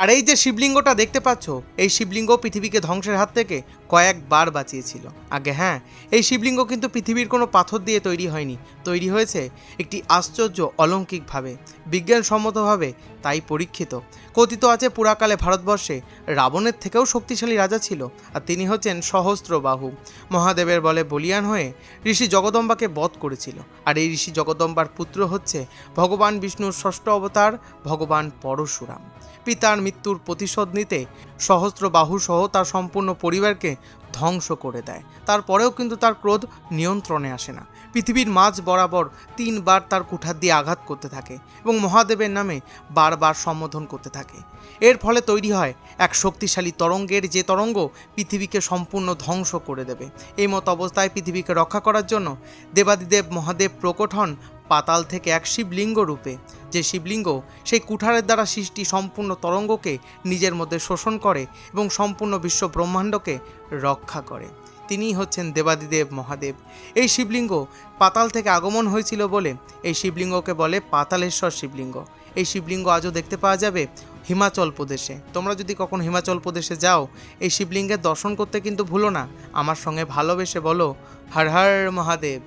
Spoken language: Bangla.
আর এই যে শিবলিঙ্গটা দেখতে পাচ্ছ, এই শিবলিঙ্গ পৃথিবীকে ধ্বংসের হাত থেকে কয়েকবার বাঁচিয়েছিল। আগে হ্যাঁ এই শিবলিঙ্গ কিন্তু পৃথিবীর কোনো পাথর দিয়ে তৈরি হয়নি। তৈরি হয়েছে একটি আশ্চর্য অলৌকিকভাবে, বিজ্ঞানসম্মতভাবে তাই পরীক্ষিত। কথিত আছে পুরাকালে ভারতবর্ষে রাবণের থেকেও শক্তিশালী রাজা ছিল আর তিনি হচ্ছেন সহস্রবাহু। মহাদেবের বলে বলিয়ান হয়ে ঋষি জগদম্বাকে বধ করেছিল। আর এই ঋষি জগদম্বার পুত্র হচ্ছে ভগবান বিষ্ণুর ষষ্ঠ অবতার, ভগবান পরশুরাম। পিতার মৃত্যুর প্রতিশোধ নিতে সহস্র বাহু সহ তার সম্পূর্ণ পরিবারকে ধ্বংস করে দেয়। তারপরেও কিন্তু তার ক্রোধ নিয়ন্ত্রণে আসে না। পৃথিবীর মাঝ বরাবর তিনবার তার কুঠার দিয়ে আঘাত করতে থাকে এবং মহাদেবের নামে বারবার সম্বোধন করতে থাকে। এর ফলে তৈরি হয় এক শক্তিশালী তরঙ্গের যে তরঙ্গ পৃথিবীকে সম্পূর্ণ ধ্বংস করে দেবে। এই মতো অবস্থায় পৃথিবীকে রক্ষা করার জন্য দেবাদিদেব মহাদেব প্রকট হন পাতাল থেকে এক শিবলিঙ্গ রূপে। যে শিবলিঙ্গ, সেই কুঠারের দ্বারা সৃষ্টি সম্পূর্ণ তরঙ্গকে নিজের মধ্যে শোষণ করে এবং সম্পূর্ণ বিশ্ব ব্রহ্মাণ্ডকে রক্ষা করে। তিনিই হচ্ছেন দেবাদিদেব মহাদেব। এই শিবলিঙ্গ পাতাল থেকে আগমন হয়েছিল বলে এই শিবলিঙ্গকে বলে পাতালেশ্বর শিবলিঙ্গ। এই শিবলিঙ্গ আজও দেখতে পাওয়া যাবে হিমাচল প্রদেশে। তোমরা যদি কখনো হিমাচল প্রদেশে যাও, এই শিবলিঙ্গের দর্শন করতে কিন্তু ভুলো না। আমার সঙ্গে ভালোবেসে বলো, হর হর মহাদেব।